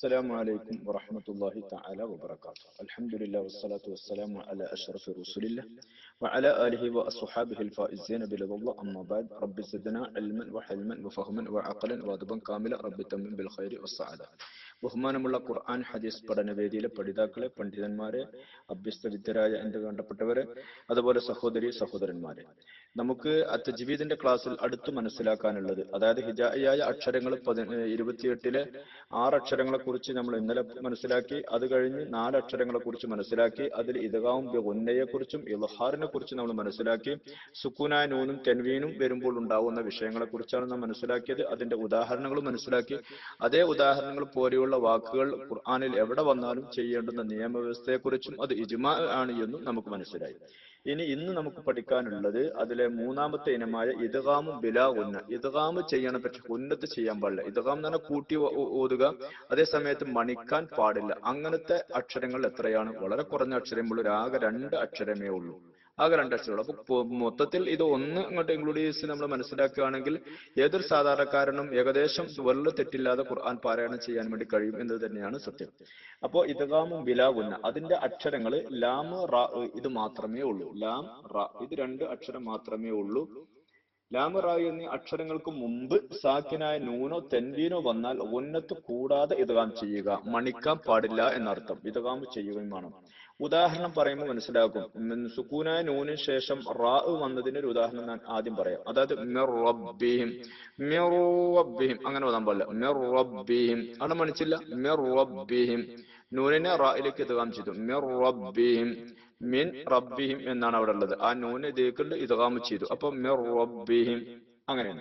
السلام عليكم ورحمة الله تعالى وبركاته. الحمد لله والصلاة والسلام على أشرف رسول الله وعلى آله وأصحابه الفائزين برضا الله. أما بعد رب زدنا علما وحلما وفهما وعقلا وأدبا كاملا. رب تمم بالخير والسعادة. ബഹുമാനമുള്ള ഖുർആൻ ഹദീസ് പഠനവേദിയിലെ പഠിതാക്കളെ പണ്ഡിതന്മാരെ അഭ്യസ്തവിദ്യരായ എന്റെ വേണ്ടപ്പെട്ടവരെ അതുപോലെ സഹോദരി സഹോദരന്മാരെ. നമുക്ക് തജ്വീദിന്റെ ക്ലാസ്സിൽ അടുത്ത് മനസ്സിലാക്കാനുള്ളത് അതായത് ഹിജായിയായ അക്ഷരങ്ങൾ പതി ഇരുപത്തിയെട്ടിലെ ആറ് അക്ഷരങ്ങളെ കുറിച്ച് നമ്മൾ ഇന്നലെ മനസ്സിലാക്കി അത് കഴിഞ്ഞ് നാല് അക്ഷരങ്ങളെ കുറിച്ച് മനസ്സിലാക്കി അതിൽ ഇതകാവും ഉന്നയെ കുറിച്ചും ഇവഹാറിനെ കുറിച്ചും നമ്മൾ മനസ്സിലാക്കി സുക്കൂനായ നൂനും തെൻവീനും വരുമ്പോൾ ഉണ്ടാവുന്ന വിഷയങ്ങളെ കുറിച്ചാണ് നാം മനസ്സിലാക്കിയത് അതിന്റെ ഉദാഹരണങ്ങൾ മനസ്സിലാക്കി അതേ ഉദാഹരണങ്ങൾ പോലെയുള്ള വാക്കുകൾ ഖുർആാനിൽ എവിടെ വന്നാലും ചെയ്യേണ്ടുന്ന നിയമവ്യവസ്ഥയെക്കുറിച്ചും അത് ഇജ്മാ ആണ് എന്നും നമുക്ക് മനസ്സിലായി. ഇനി ഇന്ന് നമുക്ക് പഠിക്കാനുള്ളത് അതിലെ മൂന്നാമത്തെ ഇനമായ ഇദ്ഗാമും ബിലാ ഉന്ന ഇദ്ഗാമ് ചെയ്യണം പക്ഷെ ഉന്നത്ത് ചെയ്യാൻ പാടില്ല. ഇദ്ഗാം എന്ന് പറഞ്ഞാൽ കൂട്ടി ഓതുക. അതേ സമയത്ത് മണിക്കാൻ പാടില്ല. അങ്ങനത്തെ അക്ഷരങ്ങൾ എത്രയാണ്? വളരെ കുറഞ്ഞ അക്ഷരമുള്ള ആകെ രണ്ട് അക്ഷരമേ ഉള്ളൂ. ആകെ രണ്ട് അക്ഷരമുള്ളൂ അപ്പൊ മൊത്തത്തിൽ ഇത് ഒന്ന് അങ്ങോട്ട് ഇൻക്ലൂഡ് ചെയ്ത് നമ്മൾ മനസ്സിലാക്കുകയാണെങ്കിൽ ഏതൊരു സാധാരണക്കാരനും ഏകദേശം വലിയ തെറ്റില്ലാതെ ഖുർആൻ പാരായണം ചെയ്യാൻ വേണ്ടി കഴിയും എന്നത് തന്നെയാണ് സത്യം. അപ്പോ ഇതകാമും ബിലാവുന്ന അതിന്റെ അക്ഷരങ്ങൾ ലാം റ ഇത് മാത്രമേ ഉള്ളൂ. ലാം റ ഇത് രണ്ട് അക്ഷരം മാത്രമേ ഉള്ളൂ. ലാം റാ എന്നീ അക്ഷരങ്ങൾക്ക് മുമ്പ് സാക്കിനായ നൂനോ തെൻവീനോ വന്നാൽ ഉന്നത്ത് കൂടാതെ ഇതകാം ചെയ്യുക. മണിക്കാൻ പാടില്ല എന്നർത്ഥം. ഇതകാം ചെയ്യുകയും വേണം. ഉദാഹരണം പറയുമ്പോൾ മനസ്സിലാക്കും. സുക്കൂനായ നൂനിന് ശേഷം റാ വന്നതിന് ഒരു ഉദാഹരണം ഞാൻ ആദ്യം പറയാം. അതായത് മിർ റബ്ബിഹിം. മിർ റബ്ബിഹിം. അങ്ങനെ ഓതാൻ പാടില്ല. മിർ റബ്ബിഹിം. അവിടെ മണിച്ചില്ല. മിർ റബ്ബിഹിം. നൂനിനെ റായിലേക്ക് ഇതുകാം ചെയ്തു. മിർ റബ്ബിഹിം. മിൻ റബ്ബിഹിം എന്നാണ് അവിടെ ഉള്ളത്. ആ നൂന് ഇതേക്കൊണ്ട് ഇതുകാം ചെയ്തു. അപ്പൊ മിർ റബ്ബിഹിം. അങ്ങനെയാണ്.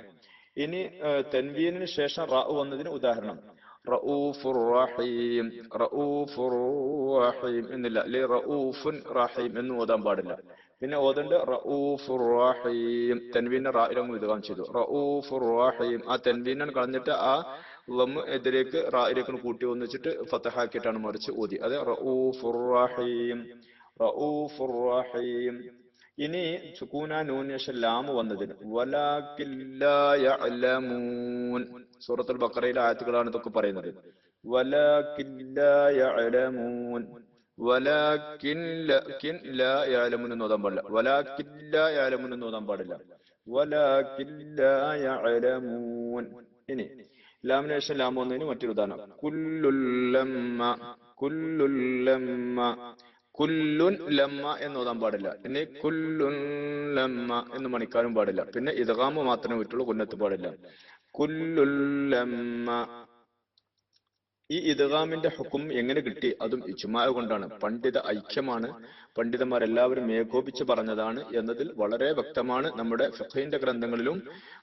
ഇനി തെൻവീനിന് ശേഷം റാ വന്നതിന് ഉദാഹരണം. റഊഫുർ റഹീം റഊഫുർ റഹീം എന്നില്ല لا റഊഫുൻ റഹീം എന്ന് ഓതാൻ പാടില്ല. പിന്നെ ഓതണ്ട് റഊഫുർ റഹീം തെൻവീനെ റായിലങ്ങ് ഇത് ചെയ്തു. റഊഫുർ റഹീം ആ തെൻവീനൻ കളഞ്ഞിട്ട് ആ ലമ്മ് എതിരേക്ക് റായിലേക്ക് കൂട്ടി ഒന്നിച്ചിട്ട് ഫത്തഹാക്കിയിട്ടാണ് മറിച്ച് ഓതി. അതെ റഊഫുർ റഹീം റഊഫുർ റഹീം ഇനി സുക്കൂന നൂന്യശ ലാമ് വന്നതിന്. വലാക്കില്ലായ യഅലമൂൻ. സൂറത്തുൽ ബഖറയിലെ ആയത്തുകളാണ് ഇതൊക്കെ പറയുന്നത്. എന്ന് ഓതാൻ പാടില്ല. ഇനി ലാമിന് ശേഷം മറ്റൊരു ഉദാഹരണം. കുല്ലുൻ ലമ്മ എന്ന് ഓതാൻ പാടില്ല. പിന്നെ കുല്ലുൻ ലമ്മ എന്ന് മണിക്കാനും പാടില്ല. പിന്നെ ഇതകാമ മാത്രമേ പറ്റുള്ളൂ കുന്നത്ത് പാടില്ല. ഈ ഇതകാമിന്റെ ഹുക്കും എങ്ങനെ കിട്ടി? അതും ഇജ്മാ കൊണ്ടാണ്. പണ്ഡിത ഐക്യമാണ്. പണ്ഡിതന്മാരെല്ലാവരും ഏകോപിച്ച് പറഞ്ഞതാണ് എന്നതിൽ വളരെ വ്യക്തമാണ് നമ്മുടെ ഫഹീന്റെ ഗ്രന്ഥങ്ങളിലും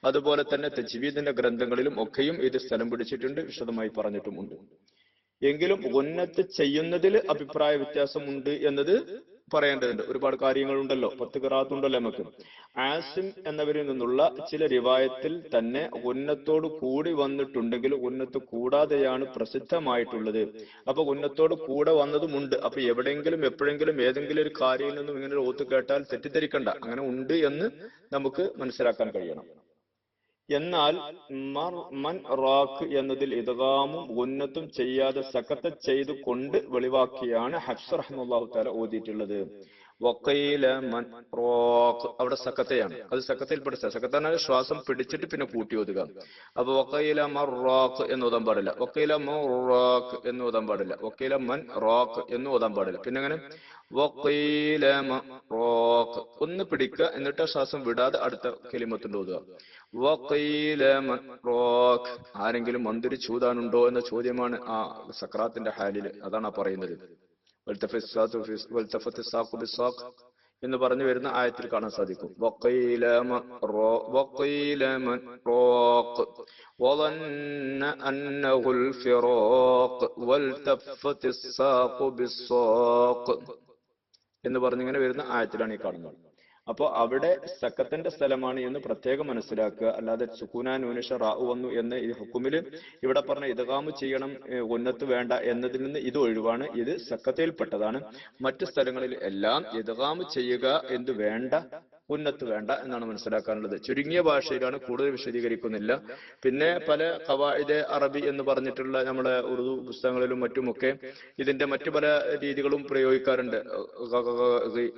അതുപോലെ തന്നെ തജ്വീദിന്റെ ഗ്രന്ഥങ്ങളിലും ഒക്കെയും ഇത് സ്ഥലം പിടിച്ചിട്ടുണ്ട് വിശദമായി പറഞ്ഞിട്ടുമുണ്ട്. എങ്കിലും ഉന്നത്ത് ചെയ്യുന്നതിൽ അഭിപ്രായ വ്യത്യാസമുണ്ട് എന്നത് പറയേണ്ടതുണ്ട്. ഒരുപാട് കാര്യങ്ങളുണ്ടല്ലോ. പത്ത് ഖിറാത്തുണ്ടല്ലോ നമുക്ക്. ആസിം എന്നവരിൽ നിന്നുള്ള ചില റിവായത്തിൽ തന്നെ ഉന്നത്തോട് കൂടി വന്നിട്ടുണ്ടെങ്കിൽ ഉന്നത്ത് കൂടാതെയാണ് പ്രസിദ്ധമായിട്ടുള്ളത്. അപ്പൊ ഉന്നത്തോട് കൂടെ വന്നതുമുണ്ട്. അപ്പൊ എവിടെയെങ്കിലും എപ്പോഴെങ്കിലും ഏതെങ്കിലും ഒരു കാര്യം നിന്നും ഇങ്ങനെ ഒരു ഓത്ത് കേട്ടാൽ തെറ്റിദ്ധരിക്കണ്ട. അങ്ങനെ ഉണ്ട് എന്ന് നമുക്ക് മനസ്സിലാക്കാൻ കഴിയണം. എന്നാൽ മൻ റാക്ക് എന്നതിൽ ഇതകാമും ഉന്നത്തും ചെയ്യാതെ സക്കത്ത് ചെയ്തു കൊണ്ട് വെളിവാക്കിയാണ് ഹഫ്സ് റഹ്മുല്ലാഹു താല ഓതിയിട്ടുള്ളത്. അവിടെ സക്കത്തയാണ് അത് സക്കത്തയിൽ പഠിച്ച സക്കത്താണ് ശ്വാസം പിടിച്ചിട്ട് പിന്നെ കൂട്ടി ഒതുക അപ്പൊ വക്കയില മർ റോക്ക് എന്ന് ഓതാൻ പാടില്ല. വക്കയില റോക്ക് എന്ന് ഓതാൻ പാടില്ല. വക്കയില മൻ റോക്ക് എന്ന് ഓതാൻ പാടില്ല. പിന്നെ അങ്ങനെ വക്കയില റോക്ക് ഒന്ന് പിടിക്കുക എന്നിട്ട് ശ്വാസം വിടാതെ അടുത്ത കിലിമത്തിന്റെ ഓതുക. വക്കയില റോക്ക് ആരെങ്കിലും മന്ദിരി ചൂതാനുണ്ടോ എന്ന ചോദ്യമാണ് ആ സക്രാത്തിന്റെ ഹാലിൽ അതാണ് ആ പറയുന്നത്. എന്ന് പറഞ്ഞു വരുന്ന ആയത്തിൽ കാണാൻ സാധിക്കും. എന്ന് പറഞ്ഞിങ്ങനെ വരുന്ന ആയത്തിലാണ് ഈ കാണുന്നത്. അപ്പൊ അവിടെ സക്കത്തിന്റെ സ്ഥലമാണ് എന്ന് പ്രത്യേകം മനസ്സിലാക്കുക. അല്ലാതെ സുക്കൂന നൂനിഷ റാവു വന്നു എന്ന് ഈ ഹുക്കുമിൽ ഇവിടെ പറഞ്ഞ ഇതകാമു ചെയ്യണം ഉന്നത്ത് വേണ്ട എന്നതിൽ നിന്ന് ഇത് ഒഴിവാണ്. ഇത് സക്കത്തയിൽപ്പെട്ടതാണ് മറ്റു സ്ഥലങ്ങളിൽ എല്ലാം ഇതകാമു ചെയ്യുക എന്ത് വേണ്ട ഉന്നത്ത് വേണ്ട എന്നാണ് മനസ്സിലാക്കാനുള്ളത്. ചുരുങ്ങിയ ഭാഷയിലാണ് കൂടുതൽ വിശദീകരിക്കുന്നില്ല. പിന്നെ പല ഖവായിദ് അറബി എന്ന് പറഞ്ഞിട്ടുള്ള നമ്മുടെ ഉറുദു പുസ്തകങ്ങളിലും മറ്റുമൊക്കെ ഇതിന്റെ മറ്റു പല രീതികളും പ്രയോഗിക്കാറുണ്ട്.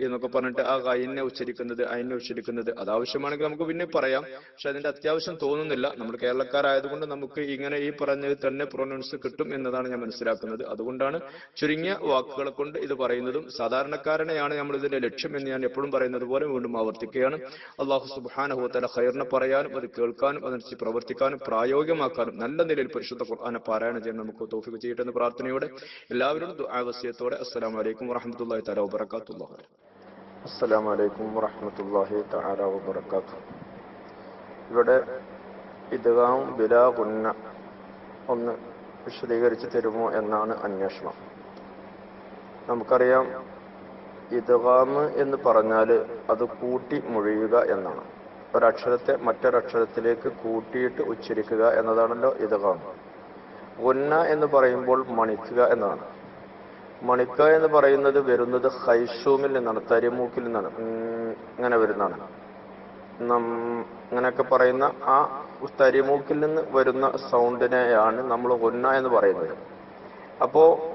എന്നൊക്കെ പറഞ്ഞിട്ട് ആ കൈനെ ഉച്ചരിക്കുന്നത് അയിനെ ഉച്ചരിക്കുന്നത് അത് ആവശ്യമാണെങ്കിൽ നമുക്ക് പിന്നെ പറയാം. പക്ഷെ അതിന്റെ അത്യാവശ്യം തോന്നുന്നില്ല. നമ്മൾ കേരളക്കാരായതുകൊണ്ട് നമുക്ക് ഇങ്ങനെ ഈ പറഞ്ഞത് തന്നെ പ്രൊനൗൺസ് കിട്ടും എന്നതാണ് ഞാൻ മനസ്സിലാക്കുന്നത്. അതുകൊണ്ടാണ് ചുരുങ്ങിയ വാക്കുകളെ കൊണ്ട് ഇത് പറയുന്നതും സാധാരണക്കാരനെയാണ് നമ്മൾ ഇതിന്റെ ലക്ഷ്യം എന്ന് ഞാൻ എപ്പോഴും പറയുന്നത് പോലെ വീണ്ടും ആവർത്തിക്കുകയാണ് അള്ളാഹു സുബാനഹുത്തല ഖൈറിനെ പറയാനും അത് കേൾക്കാനും അതനുസരിച്ച് പ്രവർത്തിക്കാനും പ്രായോഗികമാക്കാനും നല്ല നിലയിൽ പരിശുദ്ധ ഖുർആാനെ പാരായണം ചെയ്യാൻ നമുക്ക് തോഫിക്ക് ചെയ്യട്ടെ എന്ന പ്രാർത്ഥനയോടെ എല്ലാവരും ആവശ്യത്തോടെ അസ്സലാം വലൈക്കും വറഹമത്തല്ലാഹി തല വബർക്കാത്തുള്ള അസ്സലാം വലൈക്കും വറഹമത്തല്ലാഹി തആല വബറകാതുഹു. ഇവിടെ ഇതാം ബിലാ ഗുന്ന ഒന്ന് വിശദീകരിച്ച് തരുമോ എന്നാണ് അന്വേഷണം. നമുക്കറിയാം ഇദ്ഗാം എന്ന് പറഞ്ഞാൽ അത് കൂട്ടി മുഴിയുക എന്നാണ്. ഒരക്ഷരത്തെ മറ്റൊരക്ഷരത്തിലേക്ക് കൂട്ടിയിട്ട് ഉച്ചരിക്കുക എന്നതാണല്ലോ ഇദ്ഗാം ഗുന്ന എന്ന് പറയുമ്പോൾ മണിക്കുക എന്നാണ്. മണിക്ക എന്ന് പറയുന്നത് വരുന്നത് ഹൈഷൂമിൽ നിന്നാണ് തരിമൂക്കിൽ നിന്നാണ്. ഇങ്ങനെ വരുന്നതാണ്. നം പറയുന്ന ആ തരിമൂക്കിൽ നിന്ന് വരുന്ന സൗണ്ടിനെയാണ് നമ്മൾ ഗുന്ന എന്ന് പറയുന്നത്. അപ്പോ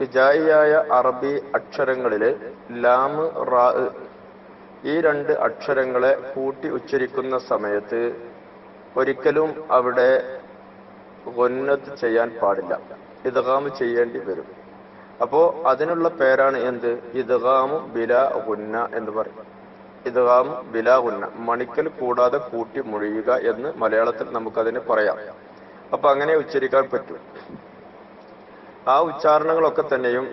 വിജായിയായ അറബി അക്ഷരങ്ങളിൽ ലാമ് റാ ഈ രണ്ട് അക്ഷരങ്ങളെ കൂട്ടി ഉച്ചരിക്കുന്ന സമയത്ത് ഒരിക്കലും അവിടെ ഒന്നത് ചെയ്യാൻ പാടില്ല. ഇതകാമ് ചെയ്യേണ്ടി വരും. അപ്പോ അതിനുള്ള പേരാണ് എന്ത്? ഇതകാമു ബില ഗുന്ന എന്ന് പറയും. ഇദ്ഗാമു ബില ഗുന്ന. മണിക്കൽ കൂടാതെ കൂട്ടി മുഴിയുക എന്ന് മലയാളത്തിൽ നമുക്കതിന് പറയാം. അപ്പൊ അങ്ങനെ ഉച്ചരിക്കാൻ പറ്റും. ആ ഉച്ചാരണങ്ങളൊക്കെ തന്നെയും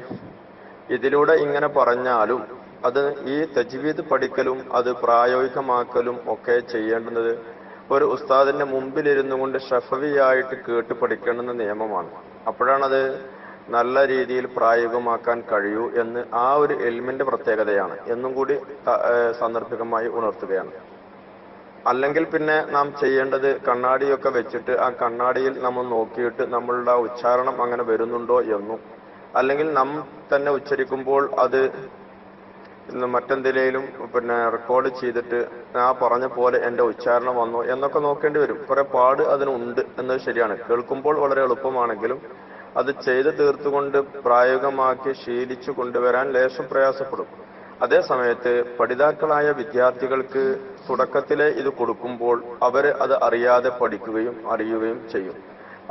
ഇതിലൂടെ ഇങ്ങനെ പറഞ്ഞാലും അത് ഈ തജ്വീദ് പഠിക്കലും അത് പ്രായോഗികമാക്കലും ഒക്കെ ചെയ്യേണ്ടുന്നത് ഒരു ഉസ്താദിന്റെ മുമ്പിലിരുന്നു കൊണ്ട് ഷഫവിയായിട്ട് കേട്ട് പഠിക്കേണ്ടുന്ന നിയമമാണ്. അപ്പോഴാണത് നല്ല രീതിയിൽ പ്രായോഗികമാക്കാൻ കഴിയൂ എന്ന് ആ ഒരു എൽമിന്റെ പ്രത്യേകതയാണ്. എന്നും കൂടി സാന്ദർഭികമായി ഉണർത്തുകയാണ്. അല്ലെങ്കിൽ പിന്നെ നാം ചെയ്യേണ്ടത് കണ്ണാടിയൊക്കെ വെച്ചിട്ട് ആ കണ്ണാടിയിൽ നമ്മൾ നോക്കിയിട്ട് നമ്മളുടെ ഉച്ചാരണം അങ്ങനെ വരുന്നുണ്ടോ എന്നും അല്ലെങ്കിൽ നാം തന്നെ ഉച്ചരിക്കുമ്പോൾ അത് മറ്റെന്തിലേലും പിന്നെ റെക്കോർഡ് ചെയ്തിട്ട് ആ പറഞ്ഞ പോലെ എന്റെ ഉച്ചാരണം വന്നു എന്നൊക്കെ നോക്കേണ്ടി വരും. കുറെ പാട് അതിനുണ്ട് എന്നത് ശരിയാണ്. കേൾക്കുമ്പോൾ വളരെ എളുപ്പമാണെങ്കിലും അത് ചെയ്ത് തീർത്തുകൊണ്ട് പ്രായോഗികമാക്കി ശീലിച്ചു കൊണ്ടുവരാൻ ലേശം പ്രയാസപ്പെടും. അതേ സമയത്ത് പഠിതാക്കളായ വിദ്യാർത്ഥികൾക്ക് തുടക്കത്തിലെ ഇത് കൊടുക്കുമ്പോൾ അവർ അത് അറിയാതെ പഠിക്കുകയും അറിയുകയും ചെയ്യും.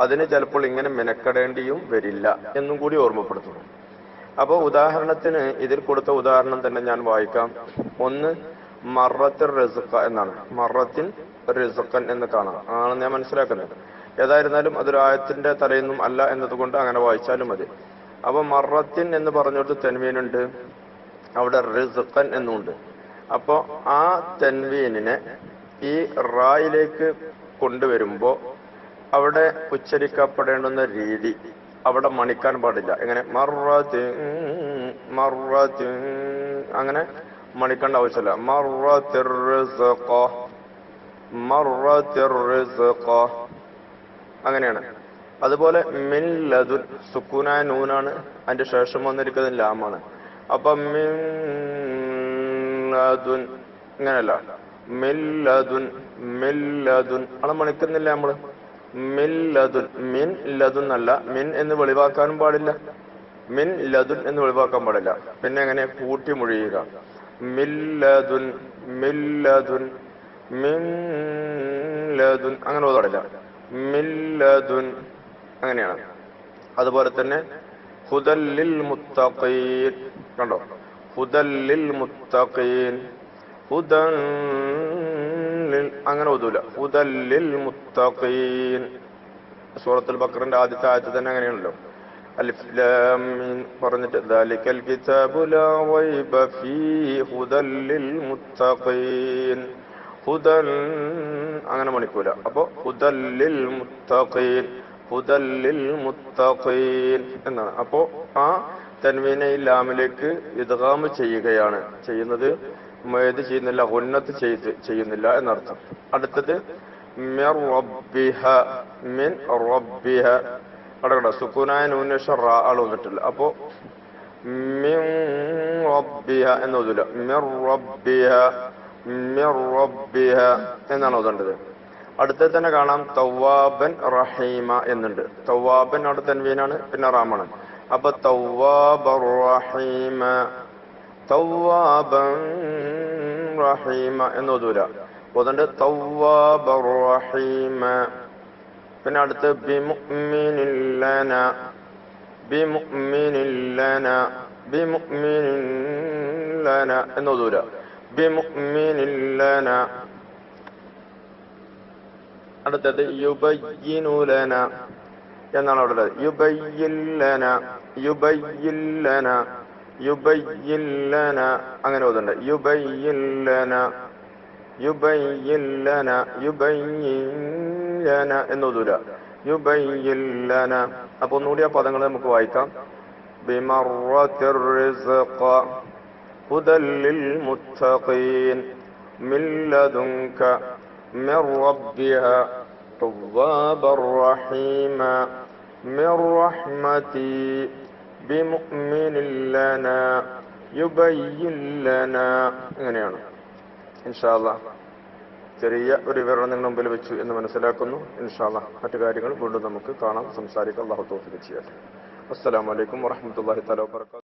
അതിന് ചിലപ്പോൾ ഇങ്ങനെ മെനക്കെടേണ്ടിയും വരില്ല എന്നും കൂടി ഓർമ്മപ്പെടുത്തുന്നു. അപ്പോൾ ഉദാഹരണത്തിന് ഇതിൽ കൊടുത്ത ഉദാഹരണം തന്നെ ഞാൻ വായിക്കാം. ഒന്ന് മറത്തിൽ റിസുക്ക എന്നാണ്. മറത്തിൻ റിസുക്കൻ എന്ന് കാണാം. ആണ് ഞാൻ മനസ്സിലാക്കുന്നത്. ഏതായിരുന്നാലും അതൊരു ആയത്തിന്റെ തലയൊന്നും അല്ല എന്നതുകൊണ്ട് അങ്ങനെ വായിച്ചാലും മതി. അപ്പൊ മറത്തിൻ എന്ന് പറഞ്ഞൊരു തെൻവീനുണ്ട്. അവിടെ റിസുഖൻ എന്നുണ്ട്. അപ്പോ ആ തെൻവീനിനെ ഈ റായിലേക്ക് കൊണ്ടുവരുമ്പോൾ അവിടെ ഉച്ചരിക്കപ്പെടേണ്ടുന്ന രീതി അവിടെ മണിക്കാൻ പാടില്ല. എങ്ങനെ? മറത്ത് മറത്ത് അങ്ങനെ മണിക്കേണ്ട ആവശ്യമില്ല. അങ്ങനെയാണ്. അതുപോലെ മിൻ ലതുൻ സുക്കുന നൂനാണ്. അതിന്റെ ശേഷം വന്നിരിക്കുന്നത് ലാമാണ്. അപ്പൊ മിൻ ഇങ്ങനല്ല മില്ലതുൻ മില്ലതുൻ അവിടെ മണിക്കുന്നില്ല നമ്മൾ. മില്ലതുൻ മിൻ ലതുൻ അല്ല. മിൻ എന്ന് വെളിവാക്കാനും പാടില്ല. മിൻ ലതുൻ എന്ന് വെളിവാക്കാൻ പാടില്ല. പിന്നെ എങ്ങനെ? കൂട്ടി മുഴിയുക മില്ലതുൻ മില്ലതുൻ മിൻ ലതുൻ അങ്ങനെ പാടില്ല. മില്ലതുൻ അങ്ങനെയാണ്. അതുപോലെ തന്നെ ഹുദല്ലിൽ മുത്തഖീൻ കണ്ടോ? ഹുദല്ലിൽ മുത്തഖീൻ ഹുദൻ അങ്ങനെ ഓതൂല ഹുദല്ലിൽ മുത്തഖീൻ സൂറത്തുൽ ബക്കറിന്റെ ആദ്യത്തെ ആയത്ത് തന്നെ അങ്ങനെയാണല്ലോ. പറഞ്ഞിട്ട് ദാലിക്കൽ കിതാബു ലാ റൈബ ഫീ ഹുദൽ മുത്തഖീൻ ഹുദൽ അങ്ങനെ മണിക്കൂല. അപ്പൊ ഹുദൽ ലിൽ മുത്തഖീൻ ഹുദൽ ലിൽ മുത്തഖീൻ എന്നാണ്. അപ്പോ ആ തൻവീനെ ഇല്ലാമിലേക്ക് ലാമിലേക്ക് ഇദ്ഗാം ചെയ്യുകയാണ്. ചെയ്യുന്നത് ഇത് ചെയ്യുന്നില്ല ഉന്നത്ത് ചെയ്ത് ചെയ്യുന്നില്ല എന്നർത്ഥം. അടുത്തത് മിർ റബ്ബിഹ മിൻ റബ്ബിഹ. അവിടെ സുക്കൂനായ നൂനേഷ റാ ആൾ വന്നിട്ടില്ല. അപ്പോ മിൻ റബ്ബിഹ എന്ന് ഓതില്ല മിർ റബ്ബിഹ മിർ റബ്ബിഹ എന്നാണ് ഓതേണ്ടത് അടുത്ത തന്നെ കാണാം തവാബൻ റഹീമ എന്നുണ്ട്. തവാബൻ അവിടെ തൻവീനാണ് പിന്നെ റാമാണ്. അപ്പൊ തവാബ റഹീമ തവാബൻ റഹീമ എന്ന് ഒതുവില്ല ഓതണ്ട് തവാബ റഹീമ. പിന്നെ അടുത്ത് ബിമുഅ്മിനില്ലന ബിമുഅ്മിനില്ലന ബിമുഅ്മിനില്ലന എന്ന് ഒതുവില്ല ബിമുഅ്മിനില്ലന അടുത്തത് യുബയ്യിനുലന എന്നാണ് അവിടെ ഉള്ളത്. യുബയ്യില്ലന യുബയ്യില്ലന യുബയ്യില്ലന അങ്ങനെ ഓതുണ്ട് യുബയ്യില്ലന യുബയ്യില്ലന യുബയ്യില്ലന എന്ന് ഓതൂല. യുബയ്യില്ലന. അപ്പൊ ഒന്നുകൂടി ആ പദങ്ങൾ നമുക്ക് വായിക്കാം. ബിമറത്തിർ റിസ്ഖ ഹുദൽ മുത്തഖീൻ മിൻ ലദുൻക من ربها توابا رحيما من رحمتي بمؤمن لنا يبين لنا അങ്ങനെയാണ് ഇൻഷാല്ല ചെറിയ ഒരു വിവരണം നിങ്ങളുടെ മുമ്പിൽ വെച്ചു എന്ന് മനസ്സിലാക്കുന്നു ഇൻഷാല്ല മറ്റു കാര്യങ്ങൾ വീണ്ടും നമുക്ക് കാണാം സംസാരിക്കാം അള്ളാഹു തോഫിക്ക് ചെയ്യട്ടെ അസ്സലാമലൈക്കും വറഹമത്തല്ലാഹി തല വാബർക്കാത്തു